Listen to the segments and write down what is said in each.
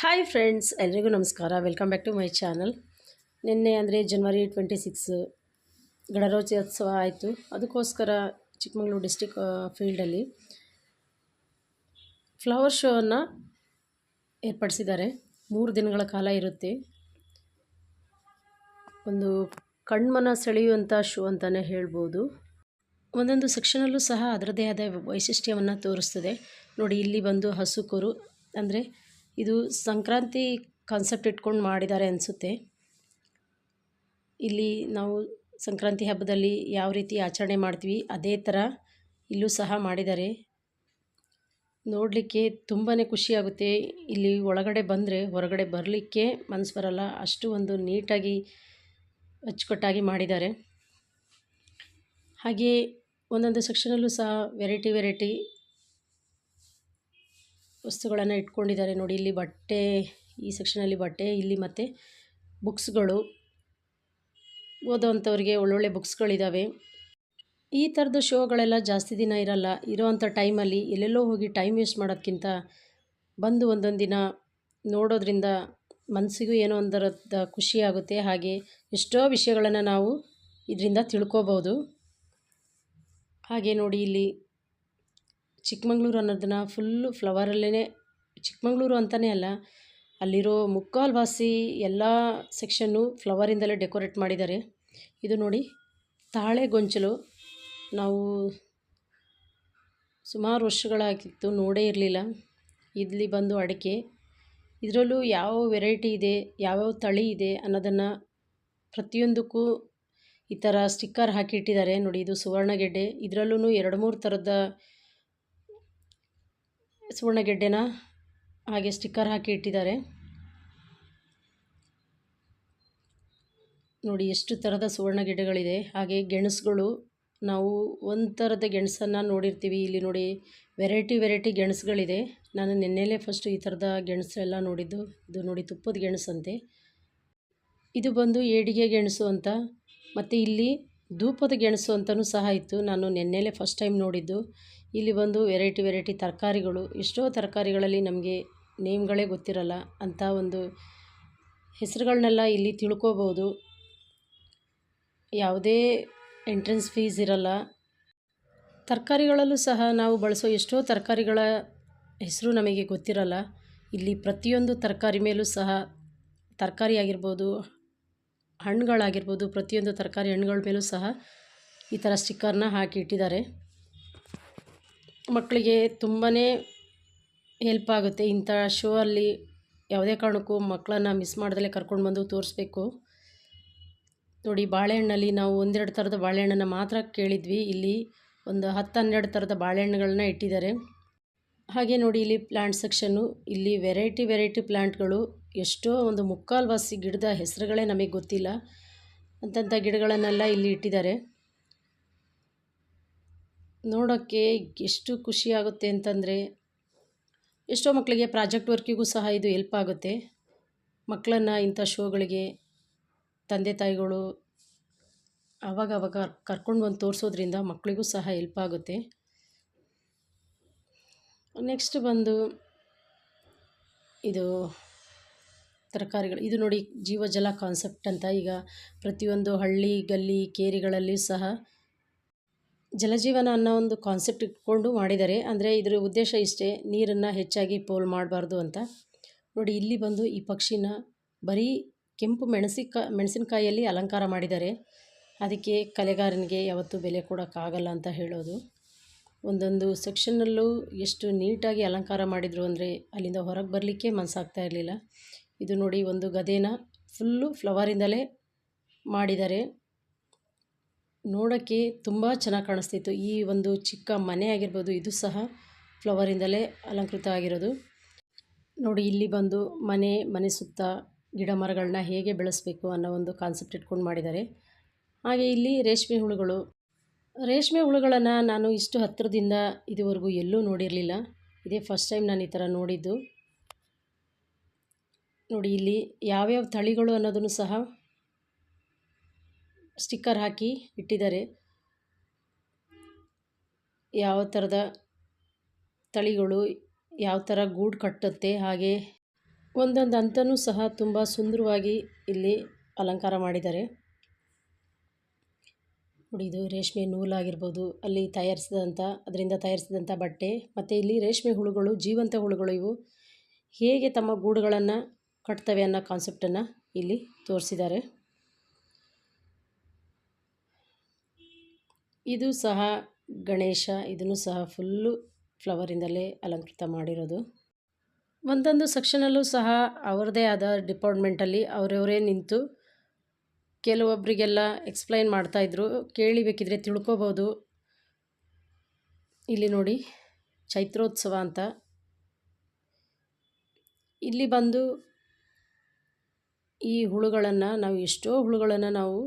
Hi friends ಎಲ್ರಿಗೂ ನಮಸ್ಕಾರ. Welcome back to my channel ನಿನ್ನೆ ಅಂದರೆ ಜನ್ವರಿ ಟ್ವೆಂಟಿ ಸಿಕ್ಸ್ ಗಣರಾಜ್ಯೋತ್ಸವ ಆಯಿತು. ಅದಕ್ಕೋಸ್ಕರ ಚಿಕ್ಕಮಗಳೂರು ಡಿಸ್ಟಿಕ್ ಫೀಲ್ಡಲ್ಲಿ ಫ್ಲವರ್ ಶೋವನ್ನು ಏರ್ಪಡಿಸಿದ್ದಾರೆ. ಮೂರು ದಿನಗಳ ಕಾಲ ಇರುತ್ತೆ. ಒಂದು ಕಣ್ಮನ ಸೆಳೆಯುವಂಥ ಶೋ ಅಂತಲೇ ಹೇಳ್ಬೋದು. ಒಂದೊಂದು ಸೆಕ್ಷನಲ್ಲೂ ಸಹ ಅದರದೇ ಆದ ವೈಶಿಷ್ಟ್ಯವನ್ನು ತೋರಿಸ್ತದೆ. ನೋಡಿ, ಇಲ್ಲಿ ಬಂದು ಹಸುಕರು ಅಂದರೆ ಇದು ಸಂಕ್ರಾಂತಿ ಕಾನ್ಸೆಪ್ಟ್ ಇಟ್ಕೊಂಡು ಮಾಡಿದ್ದಾರೆ ಅನಿಸುತ್ತೆ. ಇಲ್ಲಿ ನಾವು ಸಂಕ್ರಾಂತಿ ಹಬ್ಬದಲ್ಲಿ ಯಾವ ರೀತಿ ಆಚರಣೆ ಮಾಡ್ತೀವಿ, ಅದೇ ಥರ ಇಲ್ಲೂ ಸಹ ಮಾಡಿದ್ದಾರೆ. ನೋಡಲಿಕ್ಕೆ ತುಂಬಾ ಖುಷಿಯಾಗುತ್ತೆ ಇಲ್ಲಿ ಒಳಗಡೆ ಬಂದರೆ, ಹೊರಗಡೆ ಬರಲಿಕ್ಕೆ ಮನಸ್ಸು ಬರಲ್ಲ. ಅಷ್ಟು ಒಂದು ನೀಟಾಗಿ, ಅಚ್ಚುಕಟ್ಟಾಗಿ ಮಾಡಿದ್ದಾರೆ. ಹಾಗೆ ಒಂದೊಂದು ಸೆಕ್ಷನಲ್ಲೂ ಸಹ ವೆರೈಟಿ ವೆರೈಟಿ ವಸ್ತುಗಳನ್ನು ಇಟ್ಕೊಂಡಿದ್ದಾರೆ ನೋಡಿ, ಇಲ್ಲಿ ಬಟ್ಟೆ, ಈ ಸೆಕ್ಷನಲ್ಲಿ ಬಟ್ಟೆ, ಇಲ್ಲಿ ಮತ್ತು ಬುಕ್ಸ್ಗಳು ಓದೋವಂಥವ್ರಿಗೆ ಒಳ್ಳೊಳ್ಳೆ ಬುಕ್ಸ್ಗಳಿದ್ದಾವೆ ಈ ಥರದ್ದು ಶೋಗಳೆಲ್ಲ ಜಾಸ್ತಿ ದಿನ ಇರಲ್ಲ. ಇರೋವಂಥ ಟೈಮಲ್ಲಿ ಎಲ್ಲೆಲ್ಲೋ ಹೋಗಿ ಟೈಮ್ ವೇಸ್ಟ್ ಮಾಡೋದಕ್ಕಿಂತ ಬಂದು ಒಂದೊಂದು ದಿನ ನೋಡೋದ್ರಿಂದ ಮನಸ್ಸಿಗೂ ಏನೋ ಒಂದರದ ಖುಷಿ ಆಗುತ್ತೆ. ಹಾಗೆ ಎಷ್ಟೋ ವಿಷಯಗಳನ್ನು ನಾವು ಇದರಿಂದ ತಿಳ್ಕೋಬೋದು. ಹಾಗೆ ನೋಡಿ ಇಲ್ಲಿ ಚಿಕ್ಕಮಂಗ್ಳೂರು ಅನ್ನೋದನ್ನ ಫುಲ್ಲು ಫ್ಲವರಲ್ಲೇ ಚಿಕ್ಕಮಂಗ್ಳೂರು ಅಂತಲೇ ಅಲ್ಲ, ಅಲ್ಲಿರೋ ಮುಕ್ಕಾಲು ವಾಸಿ ಎಲ್ಲ ಸೆಕ್ಷನ್ನು ಫ್ಲವರಿಂದಲೇ ಡೆಕೋರೇಟ್ ಮಾಡಿದ್ದಾರೆ. ಇದು ನೋಡಿ, ತಾಳೆ ಗೊಂಚಲು ನಾವು ಸುಮಾರು ವರ್ಷಗಳಾಗಿತ್ತು ನೋಡೇ ಇರಲಿಲ್ಲ. ಇಲ್ಲಿ ಬಂದು ಅಡಿಕೆ, ಇದರಲ್ಲೂ ಯಾವ ವೆರೈಟಿ ಇದೆ, ಯಾವ್ಯಾವ ತಳಿ ಇದೆ ಅನ್ನೋದನ್ನು ಪ್ರತಿಯೊಂದಕ್ಕೂ ಈ ಥರ ಸ್ಟಿಕ್ಕರ್ ಹಾಕಿ ಇಟ್ಟಿದ್ದಾರೆ. ನೋಡಿ, ಇದು ಸುವರ್ಣಗೆಡ್ಡೆ ಇದರಲ್ಲೂ ಎರಡು ಮೂರು ಥರದ ಸುವರ್ಣಗೆಡ್ಡೆನ ಹಾಗೆ ಸ್ಟಿಕ್ಕರ್ ಹಾಕಿ ಇಟ್ಟಿದ್ದಾರೆ. ನೋಡಿ ಎಷ್ಟು ಥರದ ಸುವರ್ಣಗೆಡ್ಡೆಗಳಿದೆ. ಹಾಗೆ ಗೆಣಸುಗಳು, ನಾವು ಒಂದು ಥರದ ಗೆಣಸನ್ನು ನೋಡಿರ್ತೀವಿ. ಇಲ್ಲಿ ನೋಡಿ ವೆರೈಟಿ ವೆರೈಟಿ ಗೆಣಸುಗಳಿದೆ. ನಾನು ನಿನ್ನೆಲೇ ಫಸ್ಟು ಈ ಥರದ ಗೆಣಸು ಎಲ್ಲ ನೋಡಿದ್ದು. ಇದು ನೋಡಿ ತುಪ್ಪದ ಗೆಣಸಂತೆ. ಇದು ಬಂದು ಏಡಿಗೆ ಗೆಣಸು ಅಂತ. ಮತ್ತು ಇಲ್ಲಿ ಧೂಪದ ಗೆಣಸು ಅಂತಲೂ ಸಹ ಇತ್ತು. ನಾನು ನಿನ್ನೆಲೇ ಫಸ್ಟ್ ಟೈಮ್ ನೋಡಿದ್ದು. ಇಲ್ಲಿ ಬಂದು ವೆರೈಟಿ ವೆರೈಟಿ ತರಕಾರಿಗಳು, ಎಷ್ಟೋ ತರಕಾರಿಗಳಲ್ಲಿ ನಮಗೆ ನೇಮ್ಗಳೇ ಗೊತ್ತಿರಲ್ಲ ಅಂಥ ಒಂದು ಹೆಸರುಗಳನ್ನೆಲ್ಲ ಇಲ್ಲಿ ತಿಳ್ಕೋಬೋದು. ಯಾವುದೇ ಎಂಟ್ರೆನ್ಸ್ ಫೀಸ್ ಇರಲ್ಲ. ತರಕಾರಿಗಳಲ್ಲೂ ಸಹ ನಾವು ಬಳಸೋ ಎಷ್ಟೋ ತರಕಾರಿಗಳ ಹೆಸರು ನಮಗೆ ಗೊತ್ತಿರಲ್ಲ. ಇಲ್ಲಿ ಪ್ರತಿಯೊಂದು ತರಕಾರಿ ಮೇಲೂ ಸಹ ತರಕಾರಿ ಆಗಿರ್ಬೋದು, ಹಣ್ಣುಗಳಾಗಿರ್ಬೋದು, ಪ್ರತಿಯೊಂದು ತರಕಾರಿ ಹಣ್ಣುಗಳ ಮೇಲೂ ಸಹ ಈ ಥರ ಸ್ಟಿಕ್ಕರ್ನ ಹಾಕಿ ಇಟ್ಟಿದ್ದಾರೆ. ಮಕ್ಕಳಿಗೆ ತುಂಬಾ ಹೆಲ್ಪ್ ಆಗುತ್ತೆ. ಇಂಥ ಶೋ ಅಲ್ಲಿ ಯಾವುದೇ ಕಾರಣಕ್ಕೂ ಮಕ್ಕಳನ್ನು ಮಿಸ್ ಮಾಡ್ದಲೇ ಕರ್ಕೊಂಡು ಬಂದು ತೋರಿಸ್ಬೇಕು. ನೋಡಿ, ಬಾಳೆಹಣ್ಣಲ್ಲಿ ನಾವು ಒಂದೆರಡು ಥರದ ಬಾಳೆಹಣ್ಣನ್ನು ಮಾತ್ರ ಕೇಳಿದ್ವಿ. ಇಲ್ಲಿ ಒಂದು ಹತ್ತು ಹನ್ನೆರಡು ಥರದ ಬಾಳೆಹಣ್ಣುಗಳನ್ನ ಇಟ್ಟಿದ್ದಾರೆ. ಹಾಗೆ ನೋಡಿ, ಇಲ್ಲಿ ಪ್ಲ್ಯಾಂಟ್ ಸೆಕ್ಷನ್ನು ಇಲ್ಲಿ ವೆರೈಟಿ ವೆರೈಟಿ ಪ್ಲ್ಯಾಂಟ್ಗಳು ಎಷ್ಟೋ ಒಂದು ಮುಕ್ಕಾಲ್ವಾಸಿ ಗಿಡದ ಹೆಸರುಗಳೇ ನಮಗೆ ಗೊತ್ತಿಲ್ಲ. ಅಂತಂಥ ಗಿಡಗಳನ್ನೆಲ್ಲ ಇಲ್ಲಿ ಇಟ್ಟಿದ್ದಾರೆ. ನೋಡೋಕ್ಕೆ ಎಷ್ಟು ಖುಷಿ ಆಗುತ್ತೆ ಅಂತಂದರೆ ಎಷ್ಟೋ ಮಕ್ಕಳಿಗೆ ಪ್ರಾಜೆಕ್ಟ್ ವರ್ಕಿಗೂ ಸಹ ಇದು ಹೆಲ್ಪ್ ಆಗುತ್ತೆ. ಮಕ್ಕಳನ್ನು ಇಂಥ ಶೋಗಳಿಗೆ, ತಂದೆ ತಾಯಿಗಳು ಆವಾಗ ಆವಾಗ ಕರ್ಕೊಂಡು ಬಂದು ತೋರಿಸೋದ್ರಿಂದ ಮಕ್ಕಳಿಗೂ ಸಹ ಹೆಲ್ಪ್ ಆಗುತ್ತೆ. ನೆಕ್ಸ್ಟ್ ಬಂದು ಇದು ತರಕಾರಿಗಳು. ಇದು ನೋಡಿ ಜೀವಜಲ ಕಾನ್ಸೆಪ್ಟ್ ಅಂತ ಈಗ ಪ್ರತಿಯೊಂದು ಹಳ್ಳಿ ಗಲ್ಲಿ, ಕೇರಿಗಳಲ್ಲಿ ಸಹ ಜಲಜೀವನ ಅನ್ನೋ ಒಂದು ಕಾನ್ಸೆಪ್ಟ್ ಇಟ್ಕೊಂಡು ಮಾಡಿದ್ದಾರೆ ಅಂದರೆ ಇದರ ಉದ್ದೇಶ ಇಷ್ಟೇ, ನೀರನ್ನು ಹೆಚ್ಚಾಗಿ ಪೋಲ್ ಮಾಡಬಾರ್ದು ಅಂತ. ನೋಡಿ, ಇಲ್ಲಿ ಬಂದು ಈ ಪಕ್ಷಿನ ಬರೀ ಕೆಂಪು ಮೆಣಸಿಕ, ಮೆಣಸಿನಕಾಯಿಯಲ್ಲಿ ಅಲಂಕಾರ ಮಾಡಿದ್ದಾರೆ ಅದಕ್ಕೆ ಕಲೆಗಾರನಿಗೆ ಯಾವತ್ತೂ ಬೆಲೆ ಕೊಡೋಕ್ಕಾಗಲ್ಲ ಅಂತ ಹೇಳೋದು. ಒಂದೊಂದು ಸೆಕ್ಷನ್ನಲ್ಲೂ ಎಷ್ಟು ನೀಟಾಗಿ ಅಲಂಕಾರ ಮಾಡಿದರು ಅಂದರೆ ಅಲ್ಲಿಂದ ಹೊರಗೆ ಬರಲಿಕ್ಕೆ ಮನಸ್ಸಾಗ್ತಾ ಇರಲಿಲ್ಲ. ಇದು ನೋಡಿ ಒಂದು ಗದೇನ ಫುಲ್ಲು ಫ್ಲವರಿಂದಲೇ ಮಾಡಿದ್ದಾರೆ ನೋಡೋಕ್ಕೆ ತುಂಬ ಚೆನ್ನಾಗಿ ಕಾಣಿಸ್ತಿತ್ತು. ಈ ಒಂದು ಚಿಕ್ಕ ಮನೆ ಆಗಿರ್ಬೋದು, ಇದು ಸಹ ಫ್ಲವರಿಂದಲೇ ಅಲಂಕೃತ ಆಗಿರೋದು. ನೋಡಿ, ಇಲ್ಲಿ ಬಂದು ಮನೆ ಮನೆ ಸುತ್ತ ಗಿಡ ಮರಗಳನ್ನ ಹೇಗೆ ಬೆಳೆಸಬೇಕು ಅನ್ನೋ ಒಂದು ಕಾನ್ಸೆಪ್ಟ್ ಇಟ್ಕೊಂಡು ಮಾಡಿದ್ದಾರೆ. ಹಾಗೆ ಇಲ್ಲಿ ರೇಷ್ಮೆ ಹುಳುಗಳು. ರೇಷ್ಮೆ ಹುಳುಗಳನ್ನು ನಾನು ಇಷ್ಟು ಹತ್ತಿರದಿಂದ ಇದುವರೆಗೂ ಎಲ್ಲೂ ನೋಡಿರಲಿಲ್ಲ. ಇದೇ ಫಸ್ಟ್ ಟೈಮ್ ನಾನು ಈ ಥರ ನೋಡಿದ್ದು. ನೋಡಿ, ಇಲ್ಲಿ ಯಾವ್ಯಾವ ತಳಿಗಳು ಅನ್ನೋದನ್ನು ಸಹ ಸ್ಟಿಕ್ಕರ್ ಹಾಕಿ ಇಟ್ಟಿದ್ದಾರೆ. ಯಾವ ಥರದ ತಳಿಗಳು, ಯಾವ ಥರ ಗೂಡು ಕಟ್ಟುತ್ತೆ, ಹಾಗೆ ಒಂದೊಂದು ಹಂತನೂ ಸಹ ತುಂಬ ಸುಂದರವಾಗಿ ಇಲ್ಲಿ ಅಲಂಕಾರ ಮಾಡಿದ್ದಾರೆ. ನೋಡಿ, ಇದು ರೇಷ್ಮೆ ನೂಲಾಗಿರ್ಬೋದು ಅಲ್ಲಿ ತಯಾರಿಸಿದಂಥ ಅದರಿಂದ ತಯಾರಿಸಿದಂಥ ಬಟ್ಟೆ, ಮತ್ತು ಇಲ್ಲಿ ರೇಷ್ಮೆ ಹುಳುಗಳು, ಜೀವಂತ ಹುಳುಗಳು ಇವು. ಹೇಗೆ ತಮ್ಮ ಗೂಡುಗಳನ್ನು ಕಟ್ತವೆ ಅನ್ನೋ ಕಾನ್ಸೆಪ್ಟನ್ನು ಇಲ್ಲಿ ತೋರಿಸಿದ್ದಾರೆ. ಇದು ಸಹ ಗಣೇಶ, ಇದನ್ನು ಸಹ ಫುಲ್ಲು ಫ್ಲವರಿಂದಲೇ ಅಲಂಕೃತ ಮಾಡಿರೋದು. ಒಂದೊಂದು ಸೆಕ್ಷನಲ್ಲೂ ಸಹ ಅವರದೇ ಆದ ಡಿಪಾರ್ಟ್ಮೆಂಟಲ್ಲಿ ಅವರವರೇ ನಿಂತು ಕೆಲವೊಬ್ಬರಿಗೆಲ್ಲ ಎಕ್ಸ್ಪ್ಲೈನ್ ಮಾಡ್ತಾಯಿದ್ರು ಕೇಳಿ ಬೇಕಿದ್ರೆ ತಿಳ್ಕೊಬೋದು. ಇಲ್ಲಿ ನೋಡಿ, ಚೈತ್ರೋತ್ಸವ ಅಂತ. ಇಲ್ಲಿ ಬಂದು ಈ ಹುಳುಗಳನ್ನು ನಾವು ಎಷ್ಟೋ ಹುಳುಗಳನ್ನು ನಾವು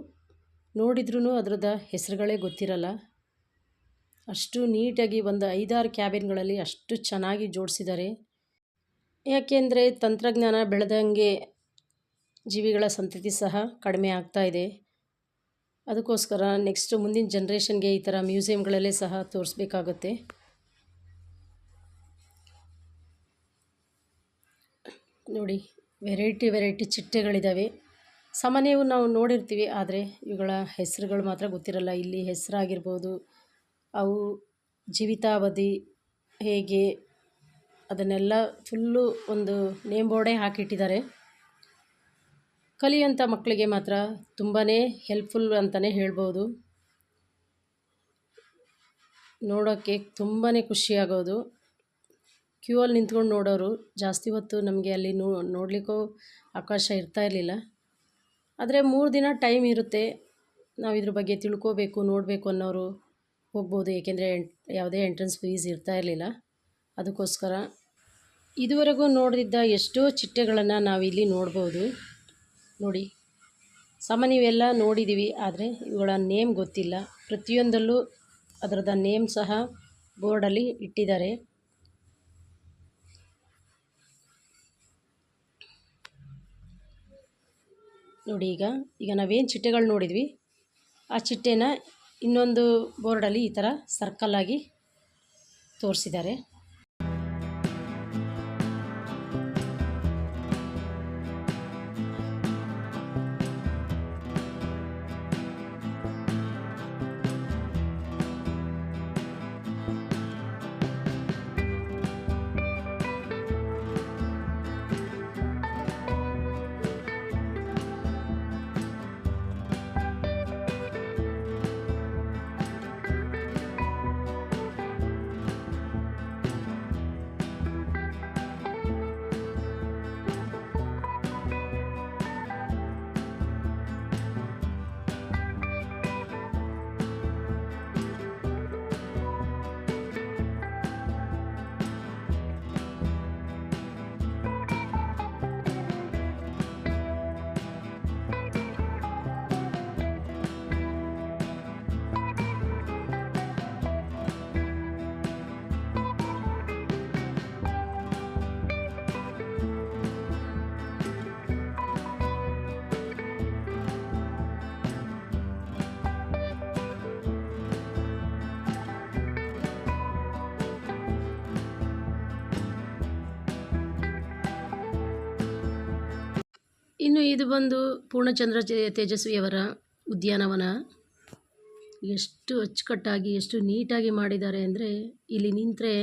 ನೋಡಿದ್ರೂ ಅದರದ ಹೆಸರುಗಳೇ ಗೊತ್ತಿರಲ್ಲ. ಅಷ್ಟು ನೀಟಾಗಿ ಒಂದು ಐದಾರು ಕ್ಯಾಬಿನ್ಗಳಲ್ಲಿ ಅಷ್ಟು ಚೆನ್ನಾಗಿ ಜೋಡಿಸಿದ್ದಾರೆ. ಯಾಕೆಂದರೆ ತಂತ್ರಜ್ಞಾನ ಬೆಳೆದಂಗೆ ಜೀವಿಗಳ ಸಂತತಿ ಸಹ ಕಡಿಮೆ ಆಗ್ತಾ ಇದೆ. ಅದಕ್ಕೋಸ್ಕರ ನೆಕ್ಸ್ಟ್ ಮುಂದಿನ ಜನ್ರೇಷನ್ಗೆ ಈ ಥರ ಮ್ಯೂಸಿಯಂಗಳಲ್ಲೇ ಸಹ ತೋರಿಸ್ಬೇಕಾಗುತ್ತೆ. ನೋಡಿ, ವೆರೈಟಿ ವೆರೈಟಿ ಚಿಟ್ಟೆಗಳಿದ್ದಾವೆ ಸಾಮಾನ್ಯವು ನಾವು ನೋಡಿರ್ತೀವಿ, ಆದರೆ ಇವುಗಳ ಹೆಸರುಗಳು ಮಾತ್ರ ಗೊತ್ತಿರಲ್ಲ. ಇಲ್ಲಿ ಹೆಸರಾಗಿರ್ಬೋದು, ಅವು ಜೀವಿತಾವಧಿ, ಹೇಗೆ ಅದನ್ನೆಲ್ಲ ಫುಲ್ಲು ಒಂದು ನೇಮ್ ಬೋರ್ಡೇ ಹಾಕಿಟ್ಟಿದ್ದಾರೆ. ಕಲಿಯುವಂಥ ಮಕ್ಕಳಿಗೆ ಮಾತ್ರ ತುಂಬಾ ಹೆಲ್ಪ್ಫುಲ್ ಅಂತಲೇ ಹೇಳ್ಬೋದು. ನೋಡೋಕ್ಕೆ ತುಂಬಾ ಖುಷಿಯಾಗೋದು. ಕ್ಯೂ ಅಲ್ಲಿ ನಿಂತ್ಕೊಂಡು ನೋಡೋರು ಜಾಸ್ತಿ ಹೊತ್ತು ನಮಗೆ ಅಲ್ಲಿ ನೋಡಲಿಕ್ಕೂ ಅವಕಾಶ ಇರ್ತಾ ಇರಲಿಲ್ಲ. ಆದರೆ ಮೂರು ದಿನ ಟೈಮ್ ಇರುತ್ತೆ. ನಾವು ಇದ್ರ ಬಗ್ಗೆ ತಿಳ್ಕೋಬೇಕು, ನೋಡಬೇಕು ಅನ್ನೋರು ಹೋಗ್ಬೋದು. ಏಕೆಂದರೆ ಯಾವುದೇ ಎಂಟ್ರೆನ್ಸ್ ಫೀಸ್ ಇರ್ತಾ ಇರಲಿಲ್ಲ. ಅದಕ್ಕೋಸ್ಕರ ಇದುವರೆಗೂ ನೋಡಿದ್ದ ಎಷ್ಟೋ ಚಿಟ್ಟೆಗಳನ್ನು ನಾವಿಲ್ಲಿ ನೋಡ್ಬೋದು. ನೋಡಿ ಸಾಮಾನ್ಯ ಇವೆಲ್ಲ ನೋಡಿದ್ದೀವಿ ಆದರೆ ಇವುಗಳ ನೇಮ್ ಗೊತ್ತಿಲ್ಲ. ಪ್ರತಿಯೊಂದಲ್ಲೂ ಅದರದ ನೇಮ್ ಸಹ ಬೋರ್ಡಲ್ಲಿ ಇಟ್ಟಿದ್ದಾರೆ. ನೋಡಿ ಈಗ. ಈಗ ನಾವೇನು ಚಿಟ್ಟೆಗಳು ನೋಡಿದ್ವಿ ಆ ಚಿಟ್ಟೆನ ಇನ್ನೊಂದು ಬೋರ್ಡಲ್ಲಿ ಈ ಥರ ಸರ್ಕಲ್ಲಾಗಿ ತೋರಿಸಿದ್ದಾರೆ. ಇನ್ನು ಇದು ಬಂದು ಪೂರ್ಣಚಂದ್ರ ತೇಜಸ್ವಿಯವರ ಉದ್ಯಾನವನ. ಎಷ್ಟು ಅಚ್ಚುಕಟ್ಟಾಗಿ, ಎಷ್ಟು ನೀಟಾಗಿ ಮಾಡಿದ್ದಾರೆ ಅಂದರೆ ಇಲ್ಲಿ ನಿಂತರೆ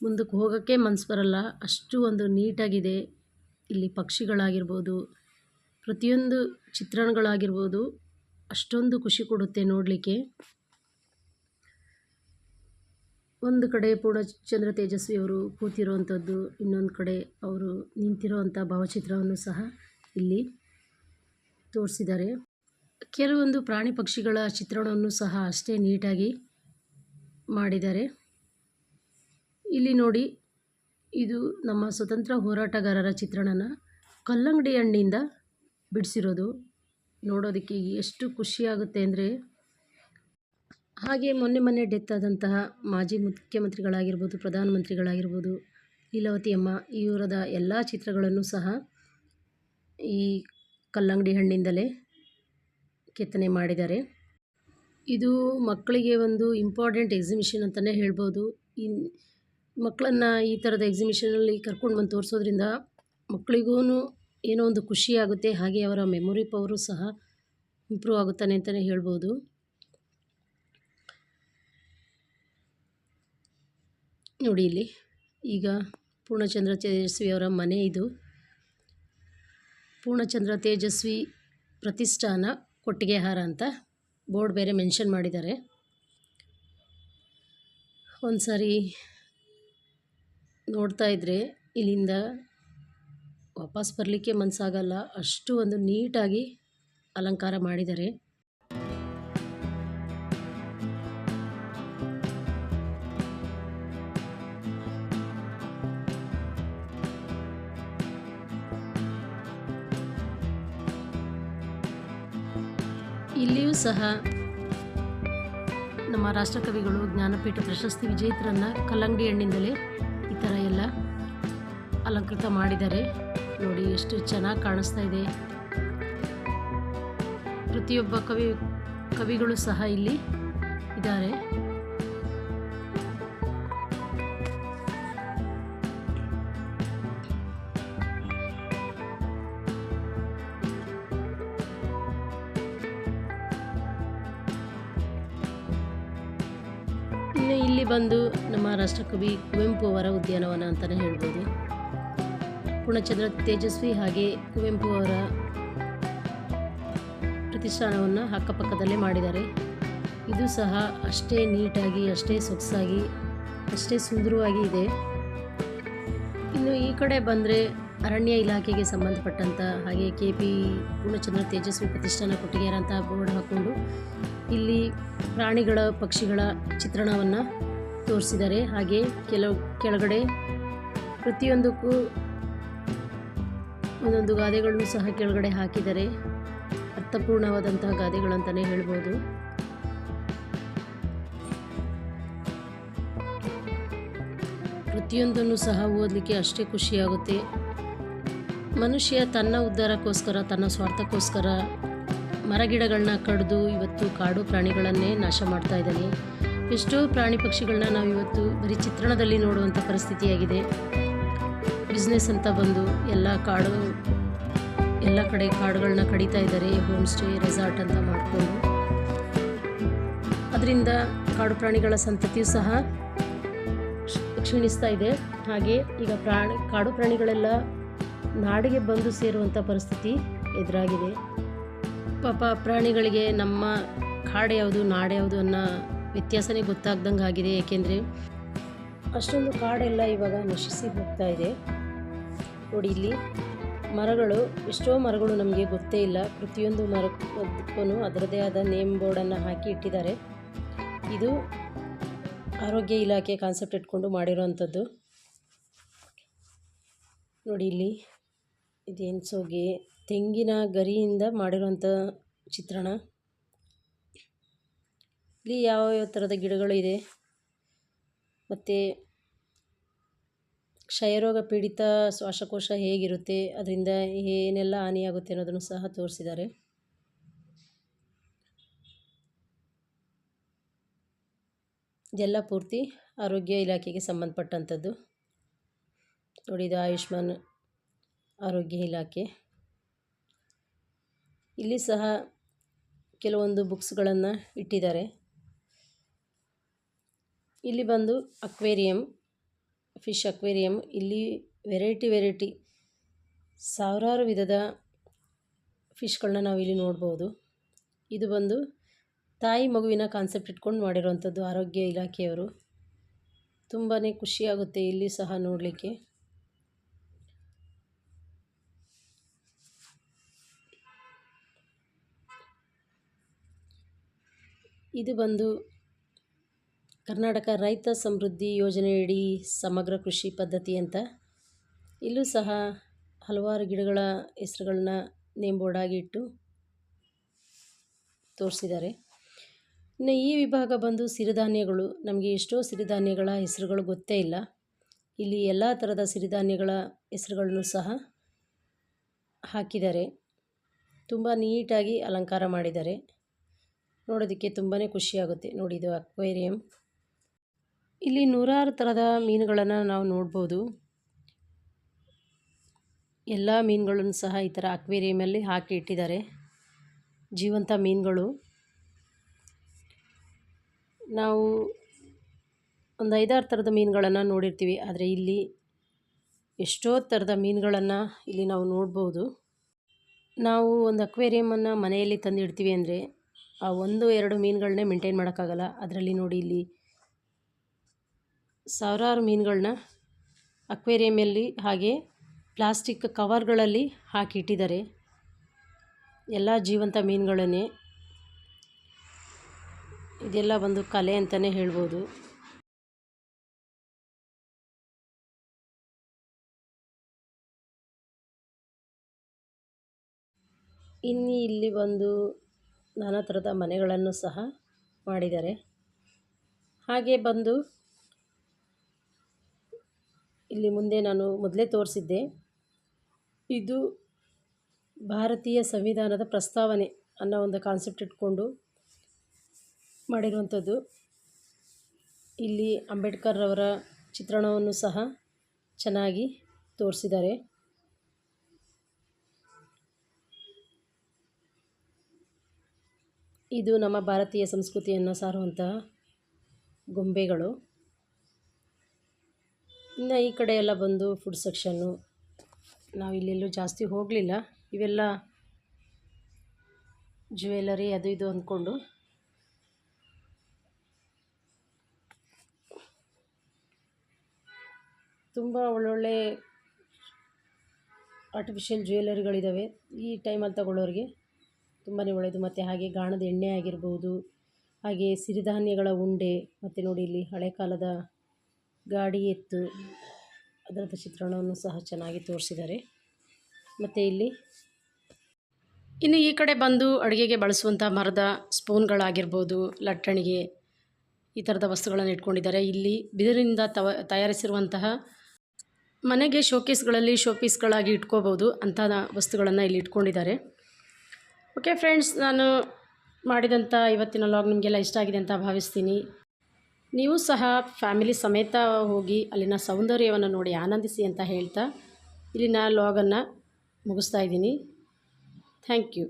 ಮುಂದಕ್ಕೆ ಹೋಗೋಕ್ಕೆ ಮನಸ್ಸು ಬರಲ್ಲ. ಅಷ್ಟು ಒಂದು ನೀಟಾಗಿದೆ. ಇಲ್ಲಿ ಪಕ್ಷಿಗಳಾಗಿರ್ಬೋದು, ಪ್ರತಿಯೊಂದು ಚಿತ್ರಣಗಳಾಗಿರ್ಬೋದು ಅಷ್ಟೊಂದು ಖುಷಿ ಕೊಡುತ್ತೆ ನೋಡಲಿಕ್ಕೆ. ಒಂದು ಕಡೆ ಪೂರ್ಣಚಂದ್ರ ತೇಜಸ್ವಿಯವರು ಕೂತಿರುವಂಥದ್ದು, ಇನ್ನೊಂದು ಕಡೆ ಅವರು ನಿಂತಿರುವಂಥ ಭಾವಚಿತ್ರವನ್ನು ಸಹ ಇಲ್ಲಿ ತೋರಿಸಿದ್ದಾರೆ. ಕೆಲವೊಂದು ಪ್ರಾಣಿ ಪಕ್ಷಿಗಳ ಚಿತ್ರಣವನ್ನು ಸಹ ಅಷ್ಟೇ ನೀಟಾಗಿ ಮಾಡಿದ್ದಾರೆ. ಇಲ್ಲಿ ನೋಡಿ, ಇದು ನಮ್ಮ ಸ್ವತಂತ್ರ ಹೋರಾಟಗಾರರ ಚಿತ್ರಣನ ಕಲ್ಲಂಗಡಿ ಹಣ್ಣಿಂದ ಬಿಡಿಸಿರೋದು. ನೋಡೋದಕ್ಕೆ ಎಷ್ಟು ಖುಷಿಯಾಗುತ್ತೆ ಅಂದರೆ ಹಾಗೆ ಮೊನ್ನೆ ಮೊನ್ನೆ ಡೆತ್ ಆದಂತಹ ಮಾಜಿ ಮುಖ್ಯಮಂತ್ರಿಗಳಾಗಿರ್ಬೋದು, ಪ್ರಧಾನಮಂತ್ರಿಗಳಾಗಿರ್ಬೋದು ಲೀಲಾವತಿಯಮ್ಮ ಇವರದ ಎಲ್ಲ ಚಿತ್ರಗಳನ್ನು ಸಹ ಈ ಕಲ್ಲಂಗಡಿ ಹಣ್ಣಿಂದಲೇ ಕೆತ್ತನೆ ಮಾಡಿದ್ದಾರೆ. ಇದು ಮಕ್ಕಳಿಗೆ ಒಂದು ಇಂಪಾರ್ಟೆಂಟ್ ಎಕ್ಸಿಬಿಷನ್ ಅಂತಲೇ ಹೇಳ್ಬೋದು. ಈ ಮಕ್ಕಳನ್ನು ಈ ಥರದ ಎಕ್ಸಿಬಿಷನಲ್ಲಿ ಕರ್ಕೊಂಡು ಬಂದು ತೋರಿಸೋದ್ರಿಂದ ಮಕ್ಕಳಿಗೂ ಏನೋ ಒಂದು ಖುಷಿಯಾಗುತ್ತೆ ಹಾಗೆ ಅವರ ಮೆಮೊರಿ ಪವರು ಸಹ ಇಂಪ್ರೂವ್ ಆಗುತ್ತಾನೆ ಅಂತಲೇ ಹೇಳ್ಬೋದು. ನೋಡಿ ಇಲ್ಲಿ. ಈಗ ಪೂರ್ಣಚಂದ್ರ ತೇಜಸ್ವಿ ಅವರ ಮನೆ ಇದು. ಪೂರ್ಣಚಂದ್ರ ತೇಜಸ್ವಿ ಪ್ರತಿಷ್ಠಾನ ಕೊಟ್ಟಿಗೆಹಾರ ಅಂತ ಬೋರ್ಡ್ ಬೇರೆ ಮೆನ್ಷನ್ ಮಾಡಿದ್ದಾರೆ. ಒಂದು ಸಾರಿ ನೋಡ್ತಾ ಇದ್ದರೆ ಇಲ್ಲಿಂದ ವಾಪಸ್ ಬರಲಿಕ್ಕೆ ಮನಸ್ಸಾಗಲ್ಲ ಅಷ್ಟು ಒಂದು ನೀಟಾಗಿ ಅಲಂಕಾರ ಮಾಡಿದ್ದಾರೆ. ಸಹ ನಮ್ಮ ರಾಷ್ಟ್ರಕವಿಗಳು ಜ್ಞಾನಪೀಠ ಪ್ರಶಸ್ತಿ ವಿಜೇತರನ್ನು ಕಲ್ಲಂಗಡಿ ಹಣ್ಣಿಂದಲೇ ಈ ಥರ ಎಲ್ಲ ಅಲಂಕೃತ ಮಾಡಿದ್ದಾರೆ. ನೋಡಿ ಎಷ್ಟು ಚೆನ್ನಾಗಿ ಕಾಣಿಸ್ತಾ ಇದೆ. ಪ್ರತಿಯೊಬ್ಬ ಕವಿ, ಕವಿಗಳು ಸಹ ಇಲ್ಲಿ ಇದ್ದಾರೆ. ಬಂದು ನಮ್ಮ ರಾಷ್ಟ್ರಕವಿ ಕುವೆಂಪು ಅವರ ಉದ್ಯಾನವನ ಅಂತಲೇ ಹೇಳ್ಬೋದು. ಪೂರ್ಣಚಂದ್ರ ತೇಜಸ್ವಿ ಹಾಗೆ ಕುವೆಂಪು ಅವರ ಪ್ರತಿಷ್ಠಾನವನ್ನು ಅಕ್ಕಪಕ್ಕದಲ್ಲೇ ಮಾಡಿದ್ದಾರೆ. ಇದು ಸಹ ಅಷ್ಟೇ ನೀಟಾಗಿ, ಅಷ್ಟೇ ಸೊಗಸಾಗಿ, ಅಷ್ಟೇ ಸುಂದರವಾಗಿ ಇದೆ. ಇನ್ನು ಈ ಕಡೆ ಬಂದರೆ ಅರಣ್ಯ ಇಲಾಖೆಗೆ ಸಂಬಂಧಪಟ್ಟಂಥ ಹಾಗೆ ಕೆ ಪಿ ಪೂರ್ಣಚಂದ್ರ ತೇಜಸ್ವಿ ಪ್ರತಿಷ್ಠಾನ ಕೊಟ್ಟಿಗೆರೆ ಅಂತ ಬೋರ್ಡ್ ಹಾಕ್ಕೊಂಡು ಇಲ್ಲಿ ಪ್ರಾಣಿಗಳ, ಪಕ್ಷಿಗಳ ಚಿತ್ರಣವನ್ನು ತೋರಿಸಿದ್ದಾರೆ. ಹಾಗೆ ಕೆಲವು ಕೆಳಗಡೆ ಪ್ರತಿಯೊಂದಕ್ಕೂ ಒಂದೊಂದು ಗಾದೆಗಳನ್ನು ಸಹ ಕೆಳಗಡೆ ಹಾಕಿದ್ದಾರೆ. ಅರ್ಥಪೂರ್ಣವಾದಂತಹ ಗಾದೆಗಳಂತಲೇ ಹೇಳ್ಬೋದು. ಪ್ರತಿಯೊಂದನ್ನು ಸಹ ಓದಲಿಕ್ಕೆ ಅಷ್ಟೇ ಖುಷಿಯಾಗುತ್ತೆ. ಮನುಷ್ಯ ತನ್ನ ಉದ್ಧಾರಕ್ಕೋಸ್ಕರ ತನ್ನ ಸ್ವಾರ್ಥಕ್ಕೋಸ್ಕರ ಮರಗಿಡಗಳನ್ನ ಕಡಿದು ಇವತ್ತು ಕಾಡು ಪ್ರಾಣಿಗಳನ್ನೇ ನಾಶ ಮಾಡ್ತಾ ಇದ್ದಾನೆ. ಎಷ್ಟೋ ಪ್ರಾಣಿ ಪಕ್ಷಿಗಳನ್ನ ನಾವು ಇವತ್ತು ಬರೀ ಚಿತ್ರಣದಲ್ಲಿ ನೋಡುವಂಥ ಪರಿಸ್ಥಿತಿಯಾಗಿದೆ. ಬಿಸ್ನೆಸ್ ಅಂತ ಬಂದು ಎಲ್ಲ ಕಾಡು, ಎಲ್ಲ ಕಡೆ ಕಾಡುಗಳನ್ನ ಕಡಿತಾ ಇದ್ದಾರೆ ಹೋಮ್ ಸ್ಟೇ ರೆಸಾರ್ಟ್ ಅಂತ ಮಾಡಿಕೊಂಡು. ಅದರಿಂದ ಕಾಡು ಪ್ರಾಣಿಗಳ ಸಂತತಿಯು ಸಹ ಕ್ಷೀಣಿಸ್ತಾ ಇದೆ. ಹಾಗೆ ಈಗ ಪ್ರಾಣಿ, ಕಾಡು ಪ್ರಾಣಿಗಳೆಲ್ಲ ನಾಡಿಗೆ ಬಂದು ಸೇರುವಂಥ ಪರಿಸ್ಥಿತಿ ಎದುರಾಗಿದೆ. ಪಾಪ ಪ್ರಾಣಿಗಳಿಗೆ ನಮ್ಮ ಕಾಡು ಯಾವುದು, ನಾಡು ಯಾವುದು ಅನ್ನೋ ವ್ಯತ್ಯಾಸನೇ ಗೊತ್ತಾಗ್ದಂಗೆ ಆಗಿದೆ, ಏಕೆಂದರೆ ಅಷ್ಟೊಂದು ಕಾಡೆಲ್ಲ ಇವಾಗ ನಶಿಸಿ ಹೋಗ್ತಾ ಇದೆ. ನೋಡಿ ಇಲ್ಲಿ ಮರಗಳು, ಎಷ್ಟೋ ಮರಗಳು ನಮಗೆ ಗೊತ್ತೇ ಇಲ್ಲ. ಪ್ರತಿಯೊಂದು ಮರಕ್ಕೂ ಅದರದೇ ಆದ ನೇಮ್ ಬೋರ್ಡನ್ನು ಹಾಕಿ ಇಟ್ಟಿದ್ದಾರೆ. ಇದು ಆರೋಗ್ಯ ಇಲಾಖೆ ಕಾನ್ಸೆಪ್ಟ್ ಇಟ್ಕೊಂಡು ಮಾಡಿರೋವಂಥದ್ದು ನೋಡಿ ಇಲ್ಲಿ ಇದೇನು ಸೋಗೆ, ತೆಂಗಿನ ಗರಿಯಿಂದ ಮಾಡಿರೋಂಥ ಚಿತ್ರಣ. ಇಲ್ಲಿ ಯಾವ ಯಾವ ಥರದ ಗಿಡಗಳು ಇದೆ? ಮತ್ತು ಕ್ಷಯರೋಗ ಪೀಡಿತ ಶ್ವಾಸಕೋಶ ಹೇಗಿರುತ್ತೆ? ಅದರಿಂದ ಏನೆಲ್ಲ ಹಾನಿಯಾಗುತ್ತೆ ಅನ್ನೋದನ್ನು ಸಹ ತೋರಿಸಿದ್ದಾರೆ. ಇದೆಲ್ಲ ಪೂರ್ತಿ ಆರೋಗ್ಯ ಇಲಾಖೆಗೆ ಸಂಬಂಧಪಟ್ಟಂಥದ್ದು. ನೋಡಿ ಆಯುಷ್ಮಾನ್ ಆರೋಗ್ಯ ಇಲಾಖೆ. ಇಲ್ಲಿ ಸಹ ಕೆಲವೊಂದು ಬುಕ್ಸ್ಗಳನ್ನು ಇಟ್ಟಿದ್ದಾರೆ. ಇಲ್ಲಿ ಬಂದು ಅಕ್ವೇರಿಯಂ, ಫಿಶ್ ಅಕ್ವೇರಿಯಂ, ಇಲ್ಲಿ ವೆರೈಟಿ ವೆರೈಟಿ ಸಾವಿರಾರು ವಿಧದ ಫಿಶ್ಗಳನ್ನ ನಾವು ಇಲ್ಲಿ ನೋಡ್ಬೋದು. ಇದು ಬಂದು ತಾಯಿ ಮಗುವಿನ ಕಾನ್ಸೆಪ್ಟ್ ಇಟ್ಕೊಂಡು ಮಾಡಿರುವಂಥದ್ದು ಆರೋಗ್ಯ ಇಲಾಖೆಯವರು. ತುಂಬಾ ಖುಷಿಯಾಗುತ್ತೆ ಇಲ್ಲಿ ಸಹ ನೋಡಲಿಕ್ಕೆ. ಇದು ಬಂದು ಕರ್ನಾಟಕ ರೈತ ಸಮೃದ್ಧಿ ಯೋಜನೆಯಡಿ ಸಮಗ್ರ ಕೃಷಿ ಪದ್ಧತಿ ಅಂತ. ಇಲ್ಲೂ ಸಹ ಹಲವಾರು ಗಿಡಗಳ ಹೆಸರುಗಳನ್ನ ನೇಮ್ ಬೋರ್ಡಾಗಿ ಇಟ್ಟು ತೋರಿಸಿದ್ದಾರೆ. ಇನ್ನು ಈ ವಿಭಾಗ ಬಂದು ಸಿರಿಧಾನ್ಯಗಳು. ನಮಗೆ ಎಷ್ಟೋ ಸಿರಿಧಾನ್ಯಗಳ ಹೆಸರುಗಳು ಗೊತ್ತೇ ಇಲ್ಲ. ಇಲ್ಲಿ ಎಲ್ಲ ಥರದ ಸಿರಿಧಾನ್ಯಗಳ ಹೆಸರುಗಳನ್ನು ಸಹ ಹಾಕಿದ್ದಾರೆ. ತುಂಬ ನೀಟಾಗಿ ಅಲಂಕಾರ ಮಾಡಿದ್ದಾರೆ. ನೋಡೋದಕ್ಕೆ ತುಂಬಾ ಖುಷಿಯಾಗುತ್ತೆ. ನೋಡಿ ಇದು ಅಕ್ವೇರಿಯಂ. ಇಲ್ಲಿ ನೂರಾರು ಥರದ ಮೀನುಗಳನ್ನು ನಾವು ನೋಡ್ಬೋದು. ಎಲ್ಲ ಮೀನುಗಳನ್ನು ಸಹ ಈ ಥರ ಅಕ್ವೇರಿಯಮಲ್ಲಿ ಹಾಕಿ ಇಟ್ಟಿದ್ದಾರೆ. ಜೀವಂತ ಮೀನುಗಳು. ನಾವು ಒಂದು ಐದಾರು ಥರದ ಮೀನುಗಳನ್ನು ನೋಡಿರ್ತೀವಿ. ಆದರೆ ಇಲ್ಲಿ ಎಷ್ಟೋ ಥರದ ಮೀನುಗಳನ್ನು ಇಲ್ಲಿ ನಾವು ನೋಡ್ಬೋದು. ನಾವು ಒಂದು ಅಕ್ವೇರಿಯಮನ್ನು ಮನೆಯಲ್ಲಿ ತಂದಿಡ್ತೀವಿ ಅಂದರೆ ಆ ಒಂದು, ಎರಡು ಮೀನುಗಳನ್ನೇ ಮೇಂಟೈನ್ ಮಾಡೋಕ್ಕಾಗಲ್ಲ. ಅದರಲ್ಲಿ ನೋಡಿ ಇಲ್ಲಿ ಸಾವಿರಾರು ಮೀನುಗಳನ್ನ ಅಕ್ವೇರಿಯಮಲ್ಲಿ ಹಾಗೆ ಪ್ಲಾಸ್ಟಿಕ್ ಕವರ್ಗಳಲ್ಲಿ ಹಾಕಿ ಇಟ್ಟಿದ್ದಾರೆ ಎಲ್ಲ ಜೀವಂತ ಮೀನುಗಳನ್ನೇ. ಇದೆಲ್ಲ ಒಂದು ಕಲೆ ಅಂತಲೇ ಹೇಳ್ಬೋದು. ಇನ್ನು ಇಲ್ಲಿ ಒಂದು ನಾನಾ ಥರದ ಮನೆಗಳನ್ನು ಸಹ ಮಾಡಿದ್ದಾರೆ. ಹಾಗೆ ಬಂದು ಇಲ್ಲಿ ಮುಂದೆ ನಾನು ಮೊದಲೇ ತೋರಿಸಿದ್ದೆ. ಇದು ಭಾರತೀಯ ಸಂವಿಧಾನದ ಪ್ರಸ್ತಾವನೆ ಅನ್ನೋ ಒಂದು ಕಾನ್ಸೆಪ್ಟ್ ಇಟ್ಕೊಂಡು ಮಾಡಿರುವಂಥದ್ದು. ಇಲ್ಲಿ ಅಂಬೇಡ್ಕರ್ ಅವರ ಚಿತ್ರಣವನ್ನು ಸಹ ಚೆನ್ನಾಗಿ ತೋರಿಸಿದ್ದಾರೆ. ಇದು ನಮ್ಮ ಭಾರತೀಯ ಸಂಸ್ಕೃತಿಯನ್ನು ಸಾರುವಂತಹ ಗೊಂಬೆಗಳು. ಇನ್ನು ಈ ಕಡೆ ಎಲ್ಲ ಬಂದು ಫುಡ್ ಸೆಕ್ಷನ್ನು ನಾವು ಇಲ್ಲೆಲ್ಲೂ ಜಾಸ್ತಿ ಹೋಗಲಿಲ್ಲ. ಇವೆಲ್ಲ ಜ್ಯುವೆಲರಿ ಅದು ಇದು ಅಂದ್ಕೊಂಡು. ತುಂಬ ಒಳ್ಳೊಳ್ಳೆ ಆರ್ಟಿಫಿಷಿಯಲ್ ಜ್ಯುವೆಲರಿಗಳಿದ್ದಾವೆ ಈ ಟೈಮಲ್ಲಿ ತಗೊಳ್ಳೋರಿಗೆ ತುಂಬಾ ಒಳ್ಳೆಯದು ಮತ್ತು ಹಾಗೆ ಗಾಣದ ಎಣ್ಣೆ ಆಗಿರ್ಬೋದು, ಹಾಗೆ ಸಿರಿಧಾನ್ಯಗಳ ಉಂಡೆ, ಮತ್ತು ನೋಡಿ ಇಲ್ಲಿ ಹಳೆ ಕಾಲದ ಗಾಡಿ ಎತ್ತು ಅದರದ್ದು ಚಿತ್ರಣವನ್ನು ಸಹ ಚೆನ್ನಾಗಿ ತೋರಿಸಿದ್ದಾರೆ. ಮತ್ತು ಇಲ್ಲಿ ಇನ್ನು ಈ ಕಡೆ ಬಂದು ಅಡುಗೆಗೆ ಬಳಸುವಂಥ ಮರದ ಸ್ಪೂನ್ಗಳಾಗಿರ್ಬೋದು, ಲಟ್ಟಣಿಗೆ ಈ ಥರದ ವಸ್ತುಗಳನ್ನು ಇಟ್ಕೊಂಡಿದ್ದಾರೆ. ಇಲ್ಲಿ ಬಿದಿರಿನಿಂದ ತವ ತಯಾರಿಸಿರುವಂತಹ ಮನೆಗೆ ಶೋಕೇಸ್ಗಳಲ್ಲಿ ಶೋಪೀಸ್ಗಳಾಗಿ ಇಟ್ಕೋಬೋದು ಅಂತಹ ವಸ್ತುಗಳನ್ನು ಇಲ್ಲಿ ಇಟ್ಕೊಂಡಿದ್ದಾರೆ. ಓಕೆ ಫ್ರೆಂಡ್ಸ್, ನಾನು ಮಾಡಿದಂಥ ಇವತ್ತಿನ ಲಾಗ್ ನಿಮಗೆಲ್ಲ ಇಷ್ಟ ಆಗಿದೆ ಅಂತ ಭಾವಿಸ್ತೀನಿ. ನೀವು ಸಹ ಫ್ಯಾಮಿಲಿ ಸಮೇತ ಹೋಗಿ ಅಲ್ಲಿನ ಸೌಂದರ್ಯವನ್ನು ನೋಡಿ ಆನಂದಿಸಿ ಅಂತ ಹೇಳ್ತಾ ಇಲ್ಲಿನ ಲಾಗನ್ನು ಮುಗಿಸ್ತಾ ಇದ್ದೀನಿ. Thank you